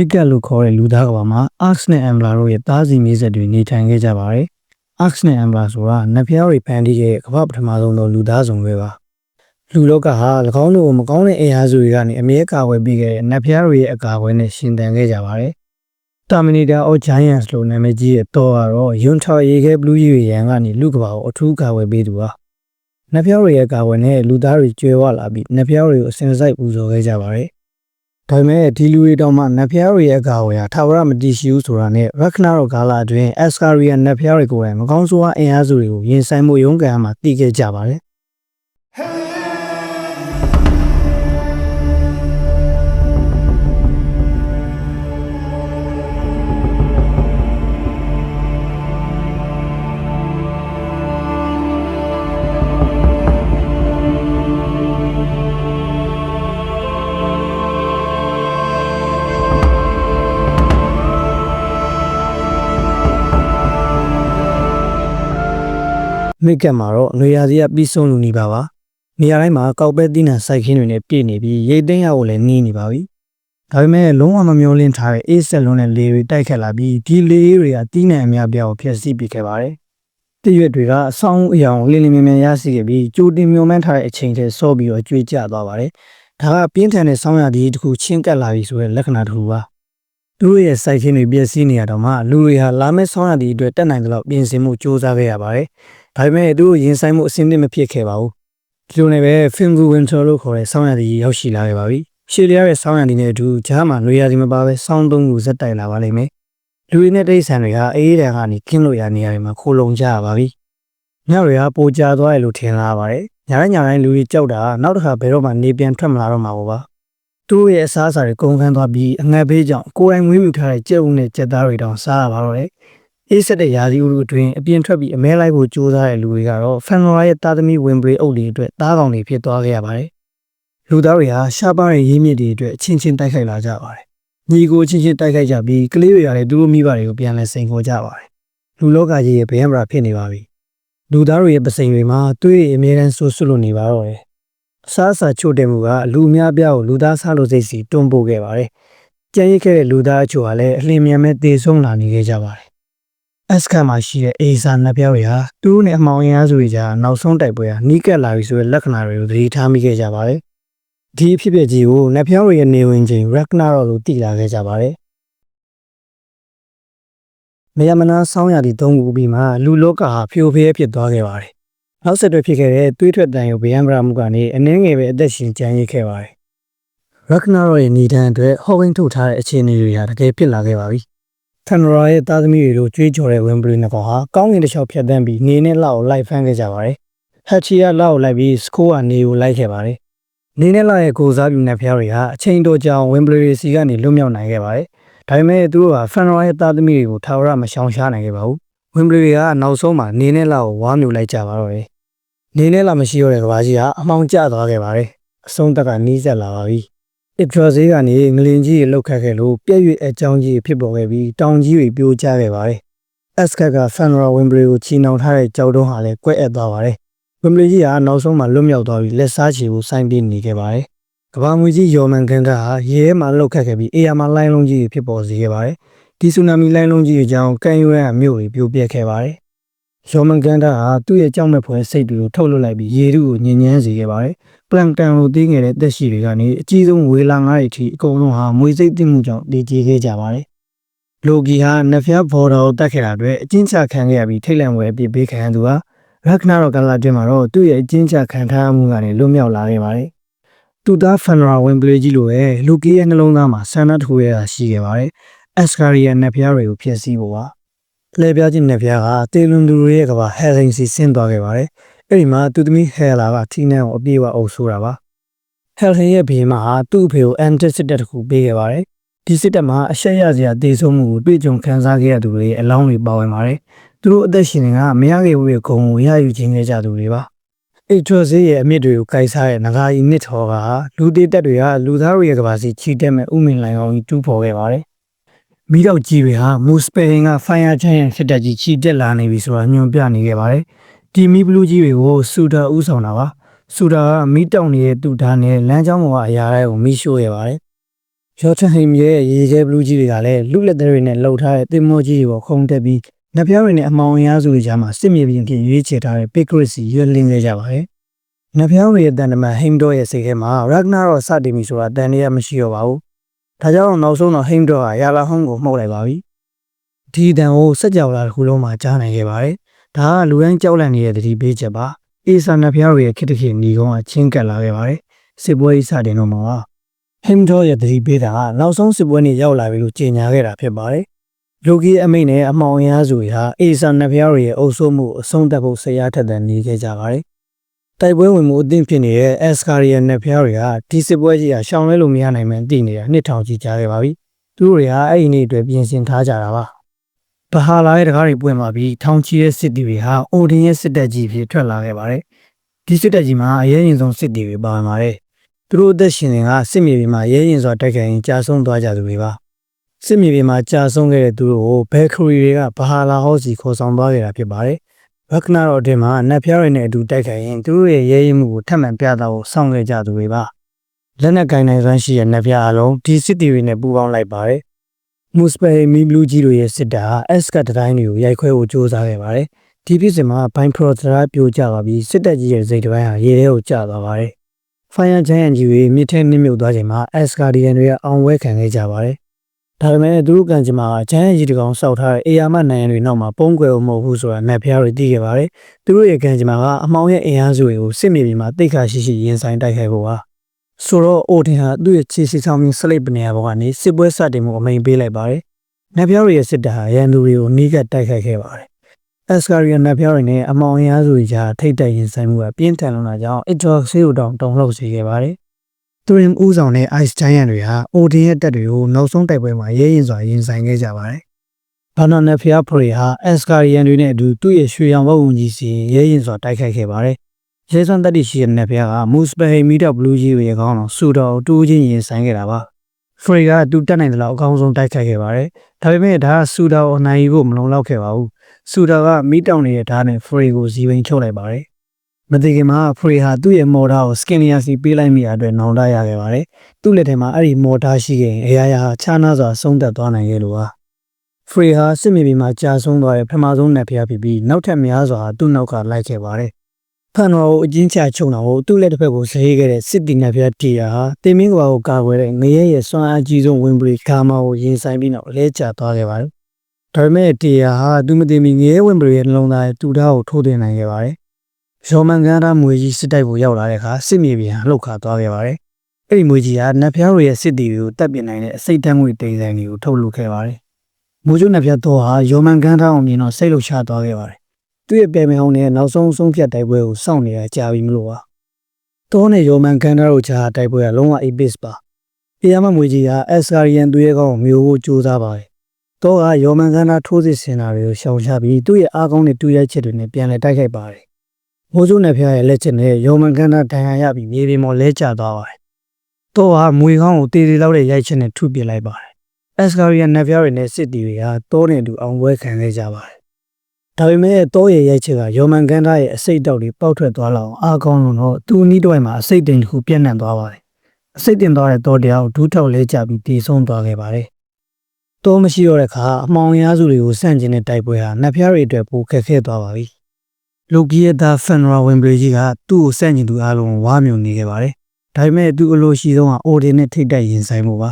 မစ်ကတ်လို့ခေါ်တဲ့လူသားကဘာမှာ Arx နဲ့ Ambler တို့ရဲ့သားစီမြေးဆက်တွေနေထိုင်ခဲ့ကြပါတယ်။ Arx နဲ့ Ambler ဆိုတာနတ်ဖျားတွေဖန်တီးခဲ့တဲ့ကမ္ဘာပထမဆုံးသောလူသားစုံပဲပါ။လူလောကဟာ၎င်းတို့ကိုမကောင်းတဲ့အင်အားစုတွေကနေအမြဲကာကွယ်ပေးခဲ့တဲ့နတ်ဖျားတွေရဲ့အကာအကွယ်နဲ့ရှင်သန်ခဲ့ကြပါတယ်။ Terminator of Giants လို့နာမည်ကြီးတဲ့တော်ကတော့ယွန်ထော်ရေခဲဘလူးကြီးရန်ကနေလူကဘာကိုအထူးကာကွယ်ပေးသူပါ။နတ်ဖျားတွေရဲ့ကာကွယ်နဲ့လူသားတွေကျွဲဝလာပြီးနတ်ဖျားတွေကိုအစင်စိုက်ပူဇော်ခဲ့ကြပါတယ်။ ဒါပေမဲ့ဒီလူတွေတောင်မှနတ်ဖျားတွေရဲ့အကာအကွယ်ဟာထာဝရမတည်ရှိဘူးဆိုတာနဲ့ရက်ခနာရောဂါလာအတွင်းအက်စကာရီယန်နတ်ဖျားတွေကိုယ်တိုင်မကောင်းဆိုးဝါးအင်အားစုတွေကိုရင်ဆိုင်မှုရုန်းကန်မှသိခဲ့ကြပါတယ် မိကက်မှာတော့နေရာစီကပြီးဆုံးလူနေပါပါနေရာတိုင်းမှာကောက်ပဲသီးနှံစိုက်ခင်းတွေနဲ့ပြည့်နေပြီးရိတ်သိမ်းရဖို့လည်းနှီးနေပါပြီဒါပေမဲ့လုံးဝမမျောလင့်ထားတဲ့အေးဆက်လုံးနဲ့လေတွေတိုက်ခတ်လာပြီးဒီလေတွေကတီးနှံအများပြားကိုဖျက်ဆီးပစ်ခဲ့ပါတယ်တရွက်တွေကအဆောင်အယောင်လင်းလင်းမြင်မြင်ရရှိခဲ့ပြီးကြိုတင်မျောမှန်းထားတဲ့အချိန်ထဲဆော့ပြီးတော့ကျွေးကျသွားပါတယ်ဒါကပြင်းထန်တဲ့ဆောင်းရည်တစ်ခုချင်းကပ်လာပြီဆိုတဲ့လက္ခဏာတစ်ခုပါသူတို့ရဲ့စိုက်ခင်းတွေပျက်စီးနေရတော့မှလူတွေဟာလာမယ့်ဆောင်းရည်အတွက်တက်နိုင်တဲ့လောက်ပြင်ဆင်မှုစ조사ခဲ့ရပါတယ် ဒါပေမဲ့သူတို့ရင်ဆိုင်မှုအဆင်သင့်မဖြစ်ခဲ့ပါဘူးဒီလိုနဲ့ပဲ Fingu Winter လို့ခေါ်တဲ့ဆောင်းရည်ကြီးရောက်ရှိလာခဲ့ပါပြီရှေ့လျားရဲ့ဆောင်းရည်နဲ့အတူဂျားမှာလွေရည်မပါပဲဆောင်းသုံးခုဇက်တိုက်လာပါလိမ့်မယ်လူတွေနဲ့တိရစ္ဆာန်တွေကအေးတံကနေကင်းလို့ရနေရတွေမှာခိုးလုံကြရပါပြီညတွေကပိုကြသွားတယ်လို့ထင်လာပါတယ်ညတိုင်းညတိုင်းလူတွေကြောက်တာနောက်တစ်ခါဘယ်တော့မှနေပြန်ထွက်မလာတော့မှာပါသူတို့ရဲ့အစားအစာတွေကုန်ခန်းသွားပြီးအငတ်ဘေးကြောင့်ကိုယ်တိုင်မွေးမြူထားတဲ့ကြက်ဥနဲ့ကြက်သားတွေတောင်စားရပါတော့တယ် အေးဆက်တဲ့ရာသီဥတုအတွင်းအပြင်ထွက်ပြီးအမဲလိုက်ဖို့ကြိုးစားတဲ့လူတွေကတော့ဖန်လော်ရဲ့တာသမီဝင်ပရိအုပ်တွေအတွက်တားကောင်တွေဖြစ်သွားခဲ့ရပါတယ်။လူသားတွေဟာရှားပါးတဲ့ရင်းမြစ်တွေအတွက်အချင်းချင်းတိုက်ခိုက်လာကြပါတယ်။ညီကိုအချင်းချင်းတိုက်ခိုက်ကြပြီးကလေးတွေကလည်းသူတို့မိဘတွေကိုပြန်လဲစိန်ခေါ်ကြပါတယ်။လူလောကကြီးရဲ့ဗယံပရာဖြစ်နေပါပြီ။လူသားတွေရဲ့ပစိန်တွေမှာတွေးရအမြဲတမ်းဆူဆွလို့နေပါတော့တယ်။အစားအစာချို့တဲ့မှုကလူအများပြားကိုလူသားစားလို့စိတ်စီတွန်းပို့ခဲ့ပါတယ်။ကြံရစ်ခဲ့တဲ့လူသားအချို့ကလည်းအလင်းမြန်မဲ့တေဆုံးလာနေခဲ့ကြပါတယ်။ S ခန့်မှာရှိတဲ့အေဆာနတ်ပြောင်းတွေဟာသူတို့နဲ့အမောင်အင်အားစုတွေကြားနောက်ဆုံးတိုက်ပွဲဟာနီးကပ်လာပြီဆိုတဲ့လက္ခဏာတွေကိုသတိထားမိခဲ့ကြပါတယ်။ဒီအဖြစ်အပျက်ကြီးကိုနတ်ပြောင်းတွေရဲ့နေဝင်ချိန် Ragnarok လို့သိလာခဲ့ကြပါတယ်။မယမနာဆောင်းရာဒီသုံးခုပြီးမှလူလောကဟာဖြိုဖျဲဖြစ်သွားခဲ့ပါတယ်။နောက်ဆက်တွဲဖြစ်ခဲ့တဲ့သွေးထွက်တန်ရုပ်ဗျံပရာမှုကနေအနှင်းငယ်ပဲအသက်ရှင်ကျန်ရစ်ခဲ့ပါတယ်။ Ragnarok ရဲ့ညီတန်းအတွက်ဟော်ဝင်းထုတ်ထားတဲ့အခြေအနေတွေဟာတကယ်ဖြစ်လာခဲ့ပါပြီ။ ထန်ရာရဲ့သားသမီးတွေတို့ကြွေးကြော်တဲ့ဝင်ပရီနှစ်ကောင်ဟာကောင်းကင်တစ်လျှောက်ဖြတ်တန်းပြီးနေနဲ့လောက်ကိုလိုက်ဖမ်းခဲ့ကြပါတယ်။ဟက်ချီကလောက်ကိုလိုက်ပြီးစကိုကနေကိုလိုက်ခဲ့ပါတယ်။နေနဲ့လောက်ရဲ့ကိုစားပြုနေဖျားတွေဟာအချိန်တော်ကြာဝင်ပရီစီကနေလွတ်မြောက်နိုင်ခဲ့ပါတယ်။ဒါပေမဲ့သူတို့ဟာဖန်ရာရဲ့သားသမီးတွေကိုထာဝရမရှောင်ရှားနိုင်ခဲ့ပါဘူး။ဝင်ပရီကနောက်ဆုံးမှာနေနဲ့လောက်ကိုဝါမျိုးလိုက်ကြပါတော့တယ်။နေနဲ့လောက်မရှိတော့တဲ့ကဘာကြီးဟာအမောင်ကျသွားခဲ့ပါတယ်။အဆုံးသက်ကနီးစက်လာပါပြီ။ အစ်ထရဈေးကနေငလင်ကြီးရေလောက်ခတ်ခဲ့လို့ပြည့်ရွအကြောင်းကြီးဖြစ်ပေါ်ခဲ့ပြီးတောင်ကြီးတွေပြိုကျခဲ့ပါတယ်။ S ကတ်ကဖန်ရာဝင်ဘရီကိုချီနှောင်ထားတဲ့ကြောက်တုံးဟာလည်းကွဲ့အပ်သွားပါတယ်။ဝင်ဘရီကြီးဟာနောက်ဆုံးမှာလွတ်မြောက်သွားပြီးလက်စားချေကိုစိုင်းပြနေခဲ့ပါတယ်။ကဘာမွေကြီးယော်မန်ကန်ကဟာရဲမှလောက်ခတ်ခဲ့ပြီးအေယာမှာလိုင်းလုံးကြီးဖြစ်ပေါ်စေခဲ့ပါတယ်။ဒီဆူနာမီလိုင်းလုံးကြီးအကြောင်းကန်ယူရန်မြို့တွေပြိုပျက်ခဲ့ပါတယ်။ယော်မန်ကန်ကဟာသူ့ရဲ့ကြောက်မဲ့ဖွယ်စိတ်တွေကိုထုတ်လွှတ်လိုက်ပြီးရေထုကိုညဉ့်ညမ်းစေခဲ့ပါတယ်။ ပလန်တန်လိုသိငယ်တဲ့တက်ရှိတွေကနေအကြီးဆုံးဝေလာငါးတွေအထိအကုန်လုံးဟာမွေစိတ်သိမှုကြောင့်တည်ကြည်ခဲ့ကြပါတယ်။လိုဂီဟာနဖျားဘော်တော်ကိုတက်ခဲ့တာအတွက်အချင်းချခံခဲ့ရပြီးထိတ်လန့်ဝဲပြစ်ပေးခံရသူဟာရက်ခနာရောကလာတွင်မှာတော့သူ့ရဲ့အချင်းချခံထားမှုကနေလွတ်မြောက်လာခဲ့ပါတယ်။သူသားဖန်ရာဝင်ပလေးကြီးလိုပဲလူကီရဲ့နှလုံးသားမှာဆန္ဒတစ်ခုရတာရှိခဲ့ပါတယ်။အက်စကာရီယာနဖျားတွေကိုဖျက်ဆီးဖို့ပါ။လဲပြားချင်းနဖျားကတေလွန်သူတွေရဲ့ကဘာဟယ်ရင်စီဆင်းသွားခဲ့ပါတယ်။ အဲ့ဒီမှာသူသမီးဟဲလာကထီနန်ကိုအပြေးအဝအုပ်ဆိုးတာပါ။ဟယ်ဟင်ရဲ့ဘေးမှာသူ့အဖေကိုအန်တစ်စစ်တပ်တစ်ခုပေးခဲ့ပါတယ်။ဒီစစ်တပ်မှာအရှက်ရစရာတေဆုံးမှုကိုတွေ့ကြုံခံစားခဲ့ရသူတွေအလောင်းတွေပါဝင်ပါတယ်။သူတို့အသက်ရှင်တွေကမရခဲ့ဘူးရဲ့ဂုံကိုရယူခြင်းခဲ့ကြသူတွေပါ။အိတ်ထွဆေးရဲ့အမြင့်တွေကိုကိုက်စားတဲ့ငကာကြီးနစ်ထော်ကလူသေးတက်တွေကလူသားတွေရဲ့ကဘာစီချီတက်မဲ့ဥမင်လိုင်အောင်ကြီးတူးဖော်ခဲ့ပါတယ်။မိတော့ကြီးတွေဟာမူစပယ်ရင်ကဖိုင်ယာချန်ရန်စစ်တပ်ကြီးချီတက်လာနေပြီဆိုတာညွှန်ပြနေခဲ့ပါတယ်။ ဒီမီဘလူးကြီးတွေကိုစူတာဥဆောင်တာပါ။စူတာကမိတောင်နေတဲ့တူဓာတ်နဲ့လမ်းကြောင်းပေါ်ကအရာတွေကိုမိရှို့ရပါတယ်။ရောထဟိမ်ရဲ့ရေခဲဘလူးကြီးတွေကလည်းလူလက်တွေနဲ့လှုပ်ထားတဲ့တင်မောကြီးတွေကိုခုံတက်ပြီးနှပြားတွေနဲ့အမောင်အရားစုတွေကြားမှာစစ်မြေပြင်ဖြစ်ရွေးချယ်ထားတဲ့ Pickrisi ရွလင်းခဲ့ကြပါတယ်။နှပြားတွေရဲ့တန်တမန်ဟိမ်ဒေါရဲ့စိတ်ထဲမှာ Ragnarok စတင်ပြီဆိုတာတန်ရရမရှိတော့ပါဘူး။ဒါကြောင့်နောက်ဆုံးတော့ဟိမ်ဒေါကယာလာဟုံးကိုမှုတ်လိုက်ပါပြီ။ဒီတန်ကိုစက်ကြော်လာတစ်ခုလုံးမှာကြားနိုင်ခဲ့ပါတယ်။ ဒါကလူတိုင်းကြောက်လန့်နေတဲ့တတိပေးချက်ပါ။အေဆာနှပြားတွေရဲ့ခိတ္တခေညီကုန်းကချင်းကပ်လာခဲ့ပါတယ်။စစ်ပွဲကြီးစတင်တော့မှာပါ။ဟင်ဒေါရဲ့တတိပေးတာကနောက်ဆုံးစစ်ပွဲနေ့ရောက်လာပြီလို့ကြေညာခဲ့တာဖြစ်ပါတယ်။လူကြီးအမိတ်နဲ့အမောင်အရားစုတွေဟာအေဆာနဖျားတွေရဲ့အုပ်စိုးမှုအဆုံးသတ်ဖို့ဆရာထက်တဲ့နေခဲ့ကြပါတယ်။တိုက်ပွဲဝင်မှုအသင့်ဖြစ်နေတဲ့အက်စကာရီယန်နဖျားတွေကဒီစစ်ပွဲကြီးကရှောင်လဲလို့မရနိုင်မှန်းသိနေတာနှစ်ထောင်ကြီးကြာခဲ့ပါပြီ။သူတို့တွေကအဲ့ဒီနေ့အတွက်ပြင်ဆင်ထားကြတာပါ။ ဘဟာလာရဲ့တကားတွေပွင့်มาပြီးထောင်ချီရဲ့စစ်တီတွေဟာအိုဒင်ရဲ့စစ်တပ်ကြီးဖြစ်ထွက်လာခဲ့ပါတယ်။ဒီစစ်တပ်ကြီးမှာအရေးရင်ဆုံးစစ်တီတွေပါဝင်ပါတယ်။သူတို့အသက်ရှင်တွေကစစ်မြေပြင်မှာရဲရင်စွာတိုက်ခိုင်ရင်ကြာဆုံးသွားကြသူတွေပါစစ်မြေပြင်မှာကြာဆုံးခဲ့တဲ့သူတို့ကိုဘဲခရီတွေကဘာဟာလာဟောစီခေါ်ဆောင်သွားခဲ့တာဖြစ်ပါတယ်ဘက်ခနာတော်အတင်းမှာနတ်ဖျားတွေနဲ့အတူတိုက်ခိုင်ရင်သူတို့ရဲ့ရဲရင်မှုကိုထပ်မံပြသဖို့စောင့်ခဲ့ကြသူတွေပါလက်နက်ကင်နိုင်စွမ်းရှိတဲ့နတ်ဖျားအလုံးဒီစစ်တီတွေနဲ့ပူးပေါင်းလိုက်ပါတယ် မူစပယ်မီဘလူးကြီးတို့ရဲ့စစ်တပ်ဟာအက်စကတ်တိုင်းတွေကိုရိုက်ခွဲဖို့ကြိုးစားခဲ့ပါတယ်ဒီဖြစ်စဉ်မှာဘိုင်ပရိုသရာပြိုကျသွားပြီးစစ်တပ်ကြီးရဲ့စိတ်တစ်ပိုင်းဟာရေထဲကိုကျသွားပါတယ် Fire Giant ကြီးတွေမြစ်ထဲနစ်မြုပ်သွားချိန်မှာ Asgardian တွေကအောင်ဝဲခံခဲ့ကြပါတယ်။ဒါပေမဲ့သူတို့ကံကြမ္မာက Giant ကြီးတကောင်စောက်ထားတဲ့အေယာမနိုင်ရန်တွေနောက်မှာပုံကွယ်ဖို့မဟုတ်ဘူးဆိုတာနတ်ဖျားတွေသိခဲ့ပါတယ်။သူတို့ရဲ့ကံကြမ္မာကအမောင်ရဲ့အင်အားစုတွေကိုစစ်မြေပြင်မှာတိတ်ခါရှိရှိရင်ဆိုင်တိုက်ခိုက်ဖို့ပါ။ ဆိုတော့အိုတင်ဟာသူ့ရဲ့ခြေစီဆောင်ပြီးဆလိပ်ပနေရဘောကနေစစ်ပွဲစတင်မှုအမိန်ပေးလိုက်ပါတယ်။နတ်ဖျားတွေရဲ့စစ်တပ်ဟာရန်သူတွေကိုနီးကပ်တိုက်ခိုက်ခဲ့ပါတယ်။ Asgardian နတ်ဖျားတွေနဲ့အမောင်အင်အားစုတွေကြားထိတ်တိုက်ရင်ဆိုင်မှုကပြင်းထန်လွန်းတာကြောင့် Ithrox ဆေးကိုတောင်တုံလှုပ်စေခဲ့ပါတယ်။ Turin ဦးဆောင်တဲ့ Ice Giant တွေဟာ Odin ရဲ့တပ်တွေကိုနောက်ဆုံးတိုက်ပွဲမှာရဲရင်စွာရင်ဆိုင်ခဲ့ကြပါတယ်။ဘာနာနတ်ဖျားဖရီဟာ Asgardian တွေနဲ့အတူသူ့ရဲ့ရွှေရောင်ဘုတ်ဝင်ကြီးစီရဲရင်စွာတိုက်ခိုက်ခဲ့ပါတယ်။ ရဲစွမ်းတက်တိရှိတဲ့နတ်ဖျားက Muspelheim မီတာဘလူးကြီးတွေရဲ့ခေါင်းတော်ဆူတော်တူးချင်းရင်ဆိုင်ခဲ့တာပါ။ Frey ကသူတက်နိုင်တဲ့လောက်အကောင်းဆုံးတိုက်ခိုက်ခဲ့ပါတယ်။ဒါပေမဲ့ဒါကဆူတော်အနိုင်ယူဖို့မလုံလောက်ခဲ့ပါဘူး။ဆူတော်ကမီတောင်နေတဲ့ဓာတ်နဲ့ Frey ကိုဇီဝင်ချုပ်လိုက်ပါတယ်။မသိခင်မှာ Frey ဟာသူ့ရဲ့မော်ဒါကို Skinner စီပေးလိုက်မိတာအတွက်နောင်တရခဲ့ပါတယ်။သူ့လက်ထဲမှာအဲ့ဒီမော်ဒါရှိခဲ့ရင်အရာရာခြားနားစွာဆုံးသက်သွားနိုင်ရဲ့လို့ပါ။ Frey ဟာစစ်မြေပြင်မှာကြာဆုံးသွားတဲ့ပထမဆုံးနတ်ဖျားဖြစ်ပြီးနောက်ထပ်များစွာသူ့နောက်ကလိုက်ခဲ့ပါတယ်။ ဖန်တော်ကိုအကျဉ်းချချုံတာကိုသူ့လက်တစ်ဖက်ကိုဇေးခဲ့တဲ့စစ်တီနတ်ဖျားတီယာဟာတင်မင်းကွာကိုကာကွယ်တဲ့ငရဲရဲ့စွမ်းအားကြီးဆုံးဝင်ပလီဂါမာကိုရင်ဆိုင်ပြီးနောက်လဲကျသွားခဲ့ပါတယ်။ဒါပေမဲ့တီယာဟာသူမတင်မီငရဲဝင်ပလီရဲ့နှလုံးသားရဲ့တူသားကိုထိုးတင်နိုင်ခဲ့ပါတယ်။ရောမန်ကန်သားမွေကြီးစစ်တိုက်ဖို့ရောက်လာတဲ့အခါစစ်မြေပြင်လှုပ်ခါသွားခဲ့ပါတယ်။အဲ့ဒီမွေကြီးကနတ်ဖျားတွေရဲ့စစ်တီတွေကိုတပ်ပစ်နိုင်တဲ့အစိတ်တန်းငွေတိန်ဆိုင်တွေကိုထုတ်လုပ်ခဲ့ပါတယ်။မူကျုနတ်ဖျားတော့ဟာရောမန်ကန်သားအောင်မြင်တော့စိတ်လှုပ်ရှားသွားခဲ့ပါတယ်။ သူ့ရဲ့ပြိုင်မယ်အောင်နဲ့နောက်ဆုံးဆုံးဖြတ်တိုက်ပွဲကိုစောင့်နေတာကြာပြီမလို့ပါ။တောနဲ့ရောမန်ကန်သားတို့ကြားတိုက်ပွဲကလုံးဝ epic ပါ။တရားမမွေကြီးက Asgarian သူရဲ့ကောင်းကိုမျိုးဖို့ကြိုးစားပါတယ်။တော့ကရောမန်ကန်သားထိုးစစ်ဆင်တာတွေကိုရှောင်ရှားပြီးသူ့ရဲ့အားကောင်းတဲ့တူရိုက်ချက်တွေနဲ့ပြန်လည်တိုက်ခိုက်ပါတယ်။မိုးစုံနဲ့ဖျားရဲ့လက်ချက်နဲ့ရောမန်ကန်သားဒဏ်ရာရပြီးမြေပြင်ပေါ်လဲကျသွားပါတယ်။တော့ကမွေကောင်းကိုတေးသေးလောက်တဲ့ရိုက်ချက်နဲ့ထုပစ်လိုက်ပါတယ်။ Asgarian နတ်ဖျားတွေနဲ့စစ်တီတွေကတောနဲ့အတူအောင်ပွဲခံခဲ့ကြပါတယ်။ ဒါပေမဲ့တောရဲ့ရိုက်ချက်ကရောမန်ကန်သားရဲ့အစိတ်တောက်တွေပေါက်ထွက်သွားလောက်အောင်အားကောင်းလို့တော့သူ့အနီးတစ်ဝိုက်မှာအစိတ်တိမ်တစ်ခုပြန့်နှံ့သွားပါတယ်။အစိတ်တင်သွားတဲ့တောတရားကိုဒူးထောက်လဲကျပြီးတည်ဆုံးသွားခဲ့ပါတယ်။တောမရှိတော့တဲ့အခါအမောင်ရားစုတွေကိုစန့်ကျင်တဲ့တိုက်ပွဲဟာနတ်ဖျားတွေအတွက်ပိုခက်ခဲသွားပါပြီ။လူကြီးရဲ့သားဖန်ရာဝင်ဘလီကြီးကသူ့ကိုစန့်ကျင်သူအားလုံးဝါမြုံနေခဲ့ပါတယ်။ဒါပေမဲ့သူ့အလိုရှိဆုံးကအိုဒင်နဲ့ထိတ်တိုက်ရင်ဆိုင်မှုပါ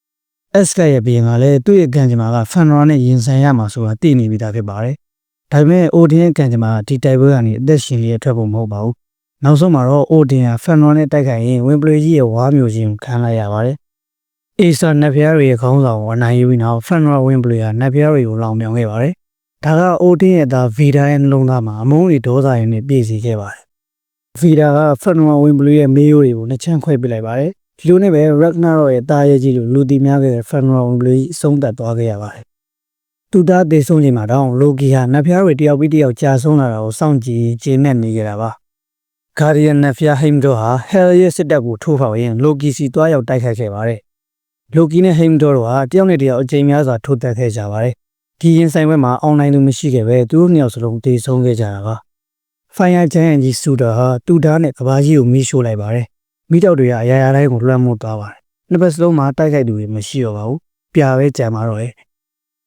။ S ကရဲ့ဘီရင်ကလည်းသူ့ရဲ့ကံကြမ္မာကဖန်ရာနဲ့ရင်ဆိုင်ရမှာဆိုတာသိနေပြီးသားဖြစ်ပါတယ်။ ဒါပေမဲ့အိုဒင်ရဲ့ကံကြမ္မာဒီတိုက်ပွဲကနေအသက်ရှင်ရထွက်ဖို့မဟုတ်ပါဘူး။နောက်ဆုံးမှာတော့အိုဒင်ကဖန်ရာနဲ့တိုက်ခိုက်ရင်ဝင်ဘလီကြီးရဲ့ဝါမြုံခြင်းကိုခံလိုက်ရပါတယ်။အေဆာနတ်ဖျားတွေရဲ့ခေါင်းဆောင်ကိုအနိုင်ယူပြီးနောက်ဖန်ရာဝင်ဘလီကနတ်ဖျားတွေကိုလောင်မြောင်ခဲ့ပါတယ်။ဒါကအိုဒင်ရဲ့သားဗီဒါရဲ့နှလုံးသားမှာအမုန်းတွေဒေါသရင်းနဲ့ပြည့်စည်ခဲ့ပါတယ်။ဗီဒါကဖန်ရာဝင်ဘလီရဲ့မေးရိုးတွေကိုနှစ်ချမ်းခွဲပစ်လိုက်ပါတယ်။ဒီလိုနဲ့ပဲ Ragnarok ရဲ့တာရဲကြီးလိုလူတီများခဲ့တဲ့ Fenrir ဝင်ဘလီအဆုံးသတ်သွားခဲ့ရပါတယ်။ သူသားတည်ဆုံးချိန်မှာတော့လိုကီဟာနတ်ဖျားတွေတယောက်ပြီးတယောက်ကြာဆုံးလာတာကိုစောင့်ကြည့်ကျေနပ်နေကြတာပါ။ Guardian နတ်ဖျား Heimdall ဟာ Hel ရဲ့စစ်တပ်ကိုထိုးဖောက်ရင်းလိုကီစီတွားရောက်တိုက်ခိုက်ခဲ့ပါတယ်။လိုကီနဲ့ Heimdall တို့ဟာတယောက်နဲ့တယောက်အချိန်များစွာထိုးတက်ခဲ့ကြပါတယ်။ဒီရင်ဆိုင်ပွဲမှာအွန်လိုင်းသူမရှိခဲ့ပဲသူတို့နှစ်ယောက်စလုံးတည်ဆုံးခဲ့ကြတာပါ။ Fire Giant ကြီးစူတာဟာတူတာနဲ့ကဘာကြီးကိုမီးရှို့လိုက်ပါတယ်။မိတောက်တွေကအရာရာတိုင်းကိုလွှမ်းမိုးသွားပါတယ်။နှစ်ပတ်စလုံးမှာတိုက်ခိုက်သူတွေမရှိတော့ပါဘူးပြာပဲကြံมาတော့တယ်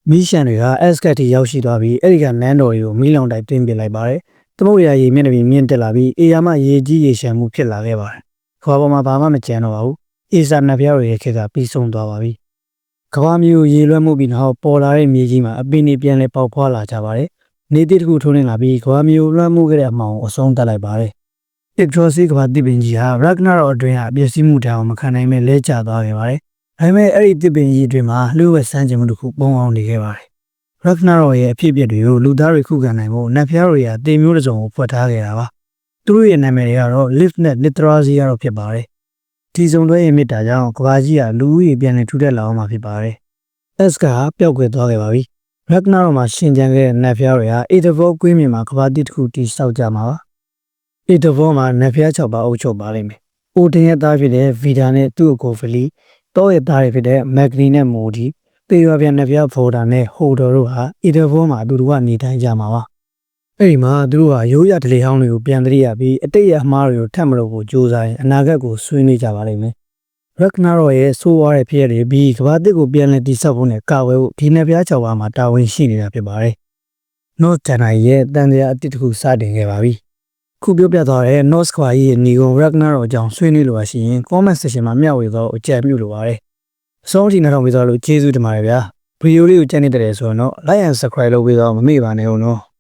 မီးရှန်တွေက S ကတ်ထိရောက်ရှိသွားပြီးအဲ့ဒီကနန်းတော်တွေကိုမီးလောင်တိုက်တွင်းပစ်လိုက်ပါတယ်သမုတ်ရာရေမျက်နှာပြင်မြင့်တက်လာပြီးအေယာမရေကြီးရေရှမ်းမှုဖြစ်လာခဲ့ပါတယ်ခွာပေါ်မှာဘာမှမကြံတော့ပါဘူးအေစာနတ်ဖျားတွေရဲ့ခေတ်ကပြီးဆုံးသွားပါပြီကဘာမျိုးရေလွှမ်းမှုပြီးနောက်ပေါ်လာတဲ့မြေကြီးမှာအပင်တွေပြန်လဲပေါက်ဖွာလာကြပါတယ်နေတိတစ်ခုထိုးနေလာပြီးကဘာမျိုးလွှမ်းမှုခဲ့တဲ့အမှောင်ကိုအဆုံးသတ်လိုက်ပါတယ်တစ်ထရောစီကဘာတစ်ပင်ကြီးဟာရဂနာရောအတွင်းဟာပျက်စီးမှုတောင်မခံနိုင်မဲ့လဲကျသွားခဲ့ပါတယ်။ ဒါပေမဲ့အဲ့ဒီတစ်ပင်ကြီးအတွင်းမှာလှုပ်ဝက်ဆန်းကျင်မှုတစ်ခုပုံအောင်နေခဲ့ပါတယ်။ရဂနာရောရဲ့အဖြစ်အပျက်တွေကိုလူသားတွေခုခံနိုင်ဖို့နတ်ဖျားတွေကတင်မျိုးတစ်စုံကိုဖွက်ထားခဲ့တာပါ။သူတို့ရဲ့နာမည်တွေကတော့ Lift နဲ့ Literacy ကတော့ဖြစ်ပါတယ်။ဒီစုံတွဲရဲ့မြစ်တာကြောင့်ကဘာကြီးကလူဦးရေပြန်လည်ထူထပ်လာအောင်မှာဖြစ်ပါတယ်။ S ကပျောက်ကွယ်သွားခဲ့ပါပြီ။ရဂနာရောမှာရှင်ကြံခဲ့တဲ့နတ်ဖျားတွေဟာအေဒဗောကွင်းမြင်မှာကဘာတစ်တစ်ခုတိစောက်ကြမှာပါ။အေတဘောမှာနတ်ဖျား6ပါးအုပ်ချုပ်ပါလိမ့်မယ်။အိုတင်ရဲ့သားဖြစ်တဲ့ဗီဒါနဲ့သူ့အကိုဖလီ တောရဲ့သားတွေဖြစ်တဲ့မက်ဂနီနဲ့မိုဒီတေရွာပြန်နတ်ဖျားဖော်ဒါနဲ့ဟိုဒိုတို့ဟာအေတဘောမှာအတူတူကနေထိုင်ကြမှာပါ။အဲ့ဒီမှာသူတို့ဟာရိုးရဒလေဟောင်းတွေကိုပြန်သတိရပြီးအတိတ်ရအမှားတွေကိုထပ်မလို့ကိုစူးစမ်းရင်အနာဂတ်ကိုဆွေးနွေးကြပါလိမ့်မယ်။ရက်နာရောရဲ့ဆိုးဝါးတဲ့ဖြစ်ရတွေပြီးကဘာတစ်ကိုပြန်လည်တိစောက်ဖို့နဲ့ကာဝယ်ဖို့ဒီနတ်ဖျား6ပါးမှာတာဝန်ရှိနေတာဖြစ်ပါတယ်။ North China ရဲ့တန်တရားအတစ်တစ်ခုစတင်ခဲ့ပါပြီ။ ခုပြောပြသွားတဲ့ North Square ရဲ့ညီကုံ Ragnarok အကြောင်းဆွေးနွေးလိုပါရှိရင် comment section မှာမျှဝေတော့အကြံပြုလိုပါတယ်။အဆုံးထိနောက်ထောင်ပေးသွားလို့ကျေးဇူးတင်ပါတယ်ဗျာ။ဗီဒီယိုလေးကိုကြည့်နေတယ်ဆိုတော့ like and subscribe လုပ်ပေးတော့မမေ့ပါနဲ့ဦးနော်။